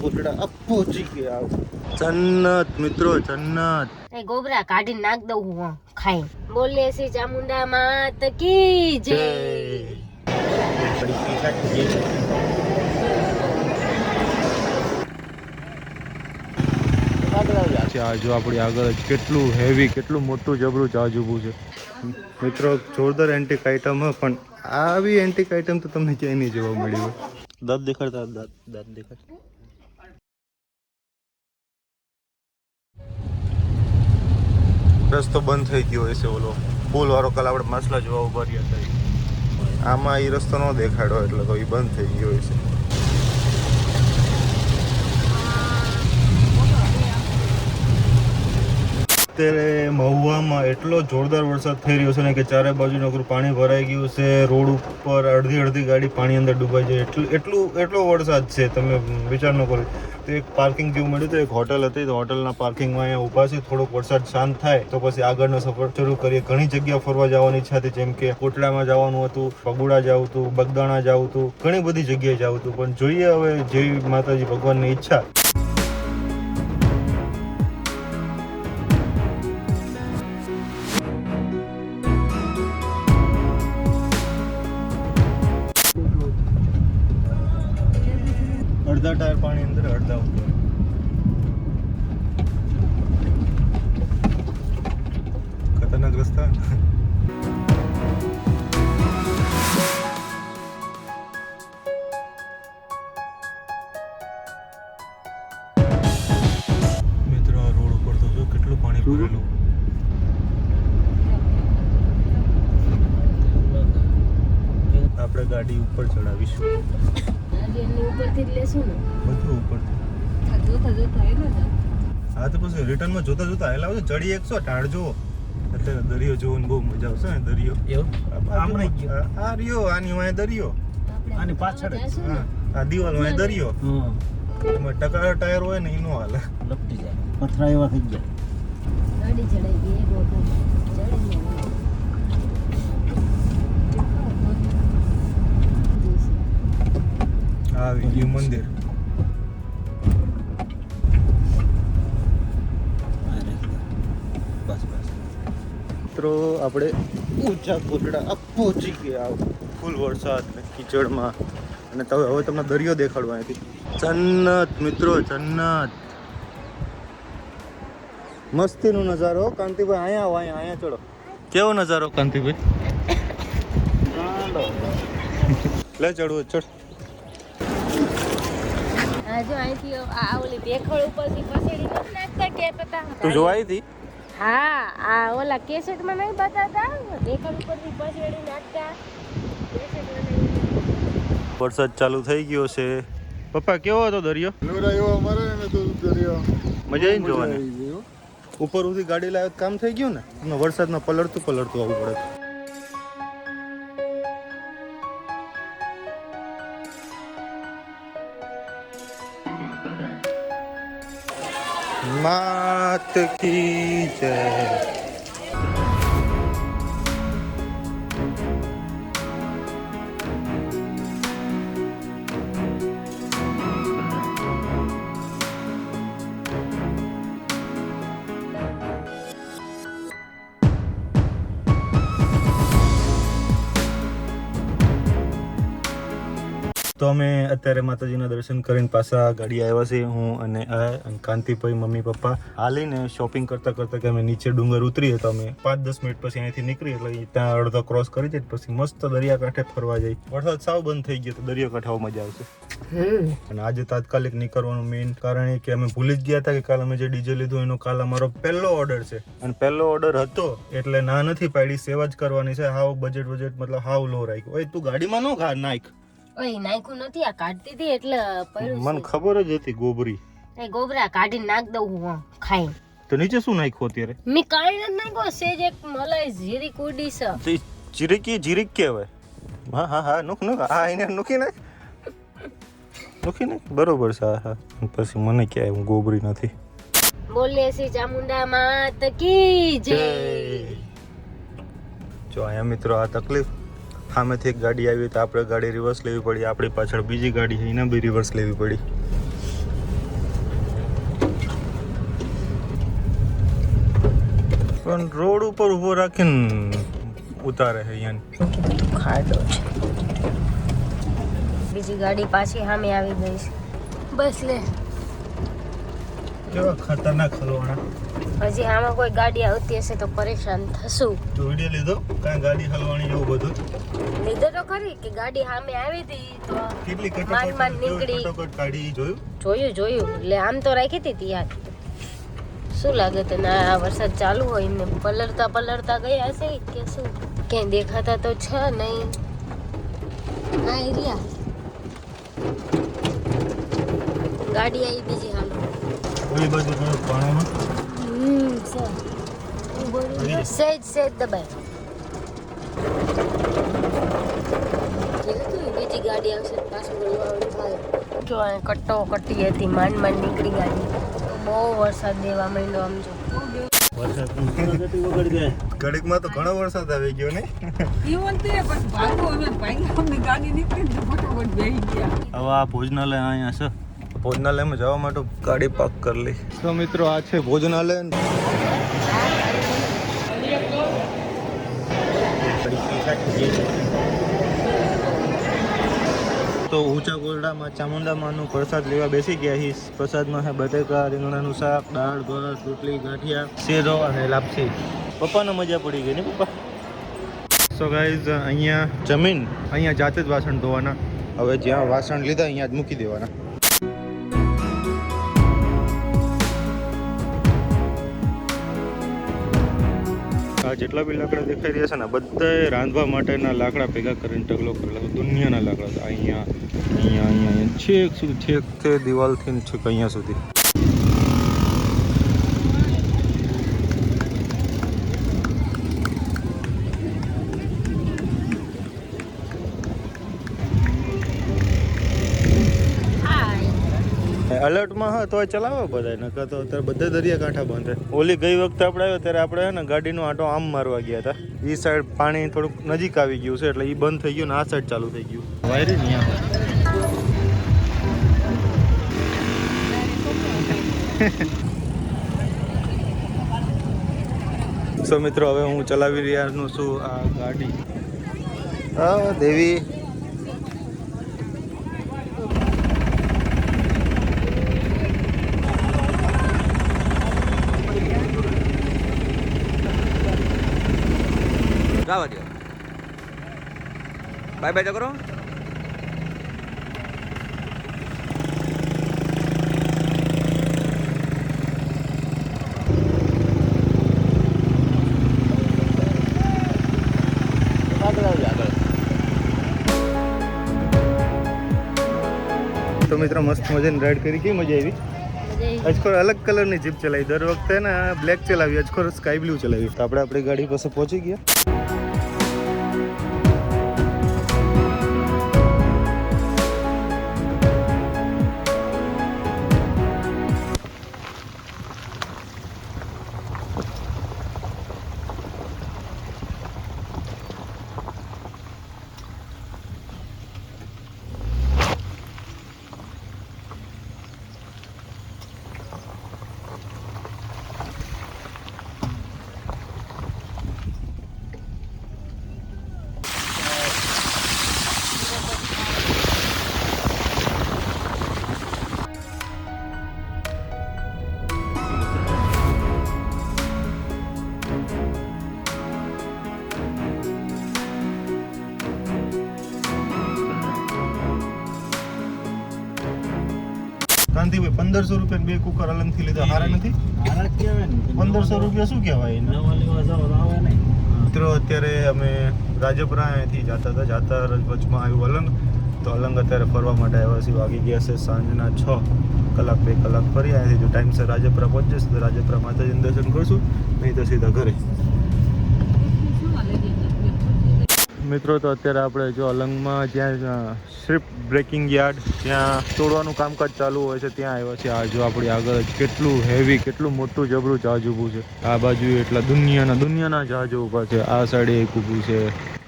કોટડા આ પહોંચી ગયા. જન્નત મિત્રો જન્નત. એ ગોબરા કાઢી નાખ દઉં હું ખાઈ. બોલે શ્રી ચામુંડા માત કી જય. જો આપણી આગળ જ કેટલું હેવી કેટલું મોટું જબરું જહાજ ઊભું છે. મિત્રો જોરદાર એન્ટિક આઇટમ હ પણ આવી એન્ટિક આઇટમ તો તમને ક્યાંય નહીં જોવા મળી હોય દાંત દેખાડતા દાંત દાંત દેખાડ. રસ્તો બંધ થઈ ગયો હશે ઓલો. પુલવાળો કાલ આપણે માછલા જોવા ઊભા રહ્યા હતા. આમાં એ રસ્તો ન દેખાડ્યો એટલે એ બંધ થઈ ગયો હશે અત્યારે મહુવામાં એટલો જોરદાર વરસાદ થઈ રહ્યો છે ને કે ચારે બાજુ નોકરું પાણી ભરાઈ ગયું છે. રોડ ઉપર અડધી અડધી ગાડી પાણી અંદર ડૂબાઈ જાય. એટલું એટલું, એટલો વરસાદ છે. તમે વિચાર ન કરો. તો એક પાર્કિંગ જેવું મળ્યું તો એક હોટલ હતી. તો હોટલના પાર્કિંગમાં અહીંયા ઊભા છે. થોડોક વરસાદ શાંત થાય તો પછી આગળનો સફર શરૂ કરીએ. ઘણી જગ્યા ફરવા જવાની ઈચ્છા હતી. જેમ કે કોટડામાં જવાનું હતું પગુડા જવું હતું, બગદાણા જવું હતું. ઘણી બધી જગ્યાએ જવું હતું. પણ જોઈએ હવે જેવી માતાજી ભગવાનની ઈચ્છા. અડધા ટાયર પાણી અંદર અડધા ઉપર. ખતરનાક રસ્તા? મિત્રો આ રોડ ઉપર તો જો કેટલું પાણી ભરેલું. આપણે ગાડી ઉપર ચડાવીશું. આજે ઉપરથી જ લેશું ને. બધું ઉપર આ જોતા જોતા ને હા તો પછી રિટર્નમાં જોતા જોતા હેલા આવજો ચડી એકસો ટાળજો એટલે દરિયો જોવાની બહુ મજા આવશે ને દરિયો. આપણે આ- આ રહ્યો આની વાંહે દરિયો. આની પાછળ હા આ દિવાલ વાંહે દરિયો. એમાં ટાયર હોય ને એનો હાલે. પથરા એવા થઈ ગયા. ગાડી ચડાઈ ગઈ એક વખત ચડીને આ આવી ગયું મંદિર. બસ બસ. મિત્રો આપણે ઊંચા કોટડા પહોંચી ગયા. ફૂલ વરસાદ ને કીચડમાં. અને તમે હવે તમને દરિયો દેખાડવા અહીંથી. જન્નત મિત્રો જન્નત. મસ્તીનો નજારો હો, કાંતિભાઈ અહીંયા આવો અહીંયા અહીંયા ચડો. કેવો નજારો કાંતિભાઈ? લે ચડવું ચડ. આ અહીંથી આ ઓલી ભેખડ ઉપરથી પસેડી નથી નાખતા કે પતા તું જોવાઈ હતી? હા આ ઓલા કેસેટમાં નહીં બતાતા ભેખડ ઉપરથી પસેડી નાખતા. વરસાદ ચાલુ થઈ ગયો છે. પપ્પા કેવો હતો દરિયો? મજા આવી ને જોવાની? ઉપર સુધી ગાડી લાવ્યો કામ થઈ ગયું ને? વરસાદમાં પલળતું પલળતું આવવું પડે. માત કી જય. તો અમે અત્યારે માતાજીના દર્શન કરીને પાછા ગાડી આવ્યા છે હું અને આ અને કાંતિભાઈ મમ્મી પપ્પા હાલીને શોપિંગ કરતા કરતા કે અમે નીચે ડુંગર ઉતરીએ તો અમે પાંચ દસ મિનિટ પછી અહીંથી નીકળી એટલે ત્યાં અડધો ક્રોસ કરી જાય પછી મસ્ત દરિયાકાંઠે ફરવા જઈ વરસાદ સાવ બંધ થઈ ગયો તો દરિયાકાંઠે આવું મજા આવશે. અને આજે તાત્કાલિક નીકળવાનું મેઇન કારણ એ કે અમે ભૂલી જ ગયા હતા કે કાલ અમે જે ડીજે લીધું એનો કાલ અમારો પહેલો ઓર્ડર છે. અને પહેલો ઓર્ડર હતો એટલે ના નથી પાડી સેવા જ કરવાની છે. હાવ બજેટ બજેટ મતલબ હાવ લો રાખ્યો. ઓય તું ગાડીમાં નો ખા નાખ. ઓય નાખ્યું નથી આ કાઢતી હતી એટલે મને ખબર જ હતી ગોબરી. એ ગોબરા કાઢી નાખ દઉં હું ખાઈ તો નીચે શું નાખ્યું અત્યારે? મેં કાંઈ નથી નાખ્યો સેજ એક મલાઈ જીરી કુડી છે. જીરીકી જીરીક કહેવાય. હા હા હા નુખ નુખ. હા એને નુખી નાખ. નુખી નાખ. બરોબર છે હા હા. પછી મને ક્યાંય હું ગોબરી નથી. બોલે શ્રી ચામુંડા માત કી જય. જો અહીંયા મિત્રો આ તકલીફ સામેથી એક ગાડી આવી તો આપણે ગાડી રિવર્સ લેવી પડી. આપણી પાછળ બીજી ગાડી છે એને બી રિવર્સ લેવી પડી. પણ રોડ ઉપર ઊભો રાખીને ઉતારે છે અહીંયા ખાડો બીજી ગાડી પાછી સામે આવી ગઈ બસ લે. કેવા ખતરનાક હલવાણા હજી આમાં કોઈ ગાડી આવતી હશે તો પરેશાન થશું. તો વીડિયો લીધો? કાંઈ ગાડી હલવાણી એવું બધું? લીધો તો ખરી કે ગાડી સામે આવી હતી તો કેટલી માંડ માંડ નીકળી. કટોકટ કાઢી જોયું? જોયું જોયું. એટલે આમ તો રાખી હતી યાર. શું લાગે તને આ વરસાદ ચાલુ હોય ને પલળતા પલળતા ગયા હશે કે શું? ક્યાંય દેખાતા તો છે નહીં. આ એરિયા. ગાડી આવી બીજી ઓલી બાજુ તમે પાણીમાં. સેજ સહેજ દબાય. બીજી ગાડી આવશે પાછું જો કટ્ટો કટ્ટી હતી માંડ માંડ નીકળી ગાડી. બહુ વરસાદ દેવા માંડ્યો આમ જો. તો ઘણો વરસાદ આવી ગયો ને. હવે આ ભોજનાલય અહીંયા છે. ભોજનાલયમાં જવા માટે ગાડી પાર્ક કરી લઈ. તો મિત્રો આ છે ભોજનાલય. તો ઊંચા ગોરડામાં ચામુંડામાંનું પ્રસાદ લેવા બેસી ગયા છીએ. પ્રસાદમાં છે બટેકા, રીંગણાનું શાક, દાળ, ભાત, રોટલી, ગાંઠિયા, શેરો અને લાપસી. પપ્પાને મજા પડી ગઈ ને પપ્પા? સો ગાઈઝ અહીંયા જમીન, અહીંયા જાતે જ વાસણ ધોવાના. હવે જ્યાં વાસણ લીધા, અહીંયા જ મૂકી દેવાના. જેટલા બી લાકડા દેખાઈ રહ્યા છે ને બધાએ રાંધવા માટેના લાકડા ભેગા કરીને ઢગલો કરેલા છે દુનિયાના લાકડા છે. અહીંયા અહીંયા અહીંયા, છેક સુધી, છેક તે દિવાલથી છેક અહીંયા સુધી. અલર્ટમાં હા તોય ચલાવો બધા નકર તો અત્યારે બધા દરિયા કાંઠા બંધ ઓલી ગઈ વખતે આપણે આવ્યો ત્યારે આપણે હે ને ગાડીનો આંટો આમ મારવા ગયા હતા. એ સાઈડ પાણી થોડુંક નજીક આવી ગયું છે એટલે એ બંધ થઈ ગયું ને આ સાઈડ ચાલુ થઈ ગયું. વાયરી ને સો મિત્રો હવે હું ચલાવી રહ્યા છું આ ગાડી. હા દેવી જવા દો બાય બાય તો કરો તો મિત્રો મસ્ત મજાની રાઈડ કરી. કેવી મજા આવી? અજખોર અલગ કલરની જીપ ચલાવી. દર વખતે ને બ્લેક ચલાવી અજખોર સ્કાય બ્લુ ચલાવી. તો આપણે આપણી ગાડી પાસે પહોંચી ગયા. કાંતિભાઈ પંદરસો રૂપિયા બે કુકર અલગથી લીધા. હારા નથી? પંદરસો રૂપિયા શું કહેવાય મિત્રો અત્યારે અમે રાજપુરા અહીંયાથી જતા હતા. જાતા વચમાં આવ્યું અલંગ. તો અલંગ અત્યારે ફરવા માટે આવ્યા છે વાગી ગયા છે સાંજના છ કલાક બે કલાક ફરી અહીંયાથી જો ટાઈમસર રાજપરા પહોંચીશ તો રાજપરા માતાજીનું દર્શન કરશું. નહીં તો સીધા ઘરે. મિત્રો, તો અત્યારે આપણે જો અલંગમાં જ્યાં સ્ટ્રીપ બ્રેકિંગ યાર્ડ ત્યાં તોડવાનું કામકાજ ચાલુ હોય છે, ત્યાં આવ્યા છે આ જો આપણી આગળ કેટલું હેવી કેટલું મોટું જબરું જહાજ ઊભું છે. આ બાજુ એટલા દુનિયાના દુનિયાના જહાજો ઊભા છે. આ સાઈડે એક ઊભું છે.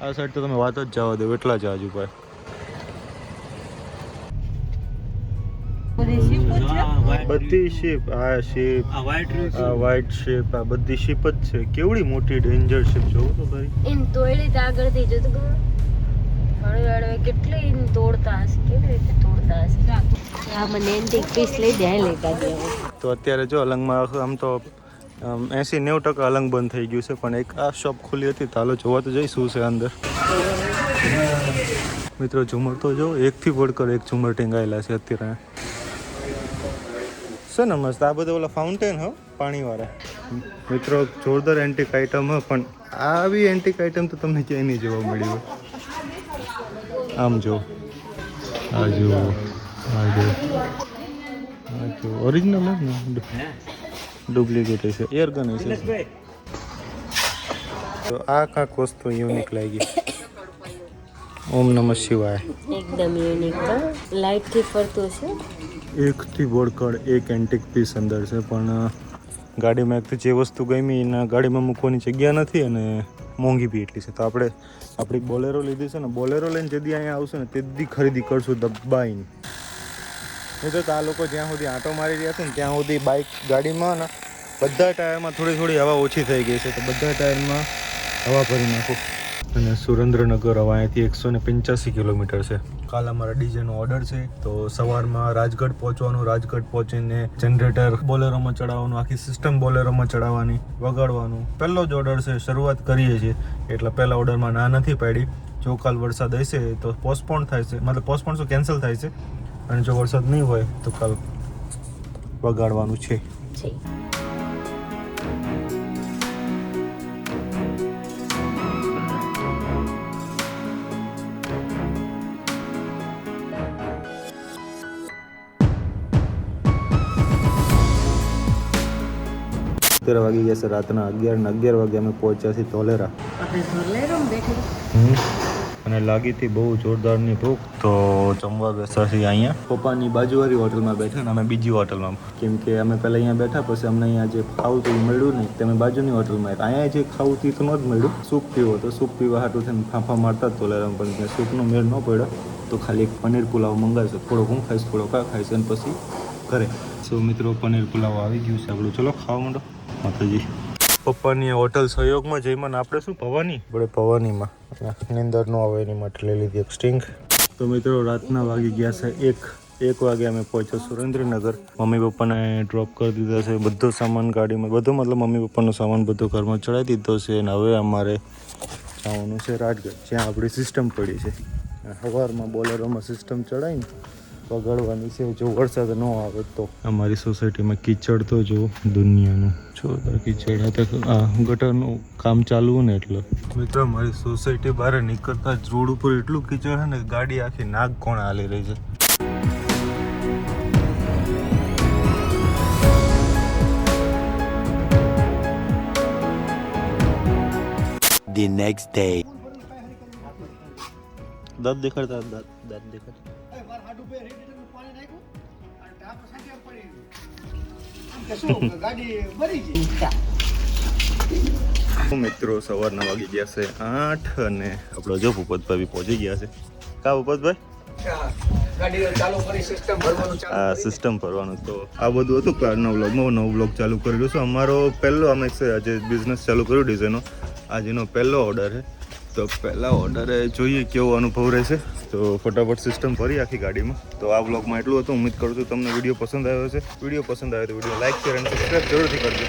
આ સાઈડ તો તમે વાત જ જવા દો, એટલા જહાજ ઊભા બધી શિપ આ શિપ આ વાઈટ રહ્યું આ વ્હાઈટ શિપ આ બધી શિપ જ છે. કેવડી મોટી ડેન્જર શિપ જોવું તો ભાઈ. એમ તોડી તો આગળથી જતો હળવે કેટલી તોડતા હશે કેવી રીતે તોડતા હશે? આ મને એન્ટિક પીસ લઈ દે લેતા દે તો અત્યારે જો અલંગમાં આમ તો એંસી નેવું ટકા અલંગ બંધ થઈ ગયું છે પણ એક આ શોપ ખુલી હતી તો હાલો જોવા તો જઈશું છે અંદર. મિત્રો ઝુમર તો જો એકથી વળકર એક ઝુમર ટીંગાયેલા છે અત્યારે. છે ને મસ્ત. આ બધા ઓલા ફાઉન્ટેન હો પાણીવાળા. મિત્રો જોરદાર એન્ટિક આઇટમ હો પણ આવી એન્ટિક આઇટમ તો તમને ક્યાંય નહીં જોવા મળી હોય. આમ જો. આ જો આ જો. આ જો. ઓરિજિનલ ને? હે? ડુપ્લિકેટ છે. એર ગન હશે. તો આ કાંક વસ્તુ યુનિક લાગી. ઓમ નમઃ શિવાય. એકદમ યુનિક લાઇટથી ફરતું છે એકથી વળકડ એક એન્ટિક પીસ અંદર છે, પણ ગાડીમાં એકથી જે વસ્તુ ગમી એના ગાડીમાં મૂકવાની જગ્યા નથી અને મોંઘી બી એટલી છે. તો આપણે, આપણી બોલેરો લીધી છે ને, બોલેરો લઈને જેદી અહીંયા આવશે ને તેદી ખરીદી કરશું દબાઈને. હું તો આ લોકો જ્યાં સુધી આંટો મારી રહ્યા છે ને, ત્યાં સુધી બાઇક ગાડીમાં ને, બધા ટાયરમાં થોડી થોડી હવા ઓછી થઈ ગઈ છે, તો બધા ટાયરમાં હવા ભરી નાખું. અને સુરેન્દ્રનગર હવે અહીંયાથી એકસો ને પંચ્યાસી કિલોમીટર છે. કાલ અમારા ડીજેનો ઓર્ડર છે તો સવારમાં રાજગઢ પહોંચવાનું રાજગઢ પહોંચીને જનરેટર બોલેરોમાં ચડાવવાનું આખી સિસ્ટમ બોલેરોમાં ચડાવવાની વગાડવાનું. પહેલો જ ઓર્ડર છે શરૂઆત કરીએ છીએ. એટલે પહેલા ઓર્ડરમાં ના નથી પાડી. જો કાલ વરસાદ હશે તો પોસ્ટપોન થાય છે. મતલબ પોસ્ટપોન શું કેન્સલ થાય છે? અને જો વરસાદ નહીં હોય તો કાલ વગાડવાનું છે. અત્યારે વાગી ગયા છે રાતના અગિયાર ને અગિયાર વાગે અમે પહોંચ્યા છીએ ધોલેરા. ધોલેરામ અને લાગી હતી બહુ જોરદારની ભૂખ. તો જમવા બેસતા છીએ અહીંયા. પપ્પાની બાજુવાળી હોટલમાં બેઠા ને અમે બીજી હોટલમાં. કેમ કે અમે પહેલાં અહીંયા બેઠા પછી અમને અહીંયા જે ખાવું હતું એ મળ્યું નહીં. તમે બાજુની હોટલમાં. અહીંયા જે ખાવું હતું તો જ મળ્યું. સૂપ પીવો તો સૂપ પીવા હાટું થઈને ફાંફા મારતા જ તોલેરામ પણ ત્યાં સૂપનો મેળ ન પડ્યો. તો ખાલી એક પનીર પુલાવ મંગાવીશું. થોડોક હું ખાઈશ થોડોક આ ખાઈશ અને પછી ઘરે. સો મિત્રો પનીર પુલાવ આવી ગયું છે. આપણું ચલો ખાવા માંડો. માતાજી. પપ્પાની હોટલ સહયોગમાં જઈમાં આપણે શું ભવાની? આપણે ભવાનીમાં. નિંદર ન આવે એની માટે લઈ લીધી એક સ્ટિંગ. તો મિત્રો રાતના વાગી ગયા છે એક. એક વાગે અમે પહોંચ્યા સુરેન્દ્રનગર. મમ્મી પપ્પાને ડ્રોપ કરી દીધા છે બધો સામાન ગાડીમાં. બધો મતલબ મમ્મી પપ્પાનો સામાન બધો ઘરમાં ચડાવી દીધો છે અને હવે અમારે જવાનું છે રાજગઢ જ્યાં આપણી સિસ્ટમ પડી છે. સવારમાં બોલેરોમાં સિસ્ટમ ચડાવીને વગાડવાની છે. જો વરસાદ ન આવે તો. અમારી સોસાયટીમાં કિચડ તો જો દુનિયાનું. જોરદાર કિચડ હતા આ ગટરનું કામ ચાલુ ને એટલે. મિત્રો મારી સોસાયટી બહાર નીકળતા જ રોડ ઉપર એટલું કિચડ છે ને ગાડી આખી નાગ કોણ હાલી રહી છે. The next day. દાંત દેખાડતા દાંત દાંત દેખાડતા. મિત્રો સવારના વાગી ગયા છે આઠ અને આપણો જો ભૂપતભાઈ બી પહોંચી ગયા છે. કા ભૂપતભાઈ? આ સિસ્ટમ ભરવાનું તો આ બધું હતું કારના વ્લોગમાં નવો વ્લોગ ચાલુ કરેલું છે. અમારો પહેલો અમે આજે બિઝનેસ ચાલુ કર્યો ડિઝાઇનનો આજનો પહેલો ઓર્ડર છે. તો પહેલા ઓર્ડરે જોઈએ કેવો અનુભવ રહેશે. તો ફટાફટ સિસ્ટમ ભરી આખી ગાડીમાં. તો આ બ્લોગમાં એટલું હતું. ઉમ્મીદ કરું છું તમને વીડિયો પસંદ આવ્યો છે વીડિયો પસંદ આવ્યો તો વીડિયો લાઇક શેર અને સબસ્ક્રાઈબ જરૂરથી કરજો.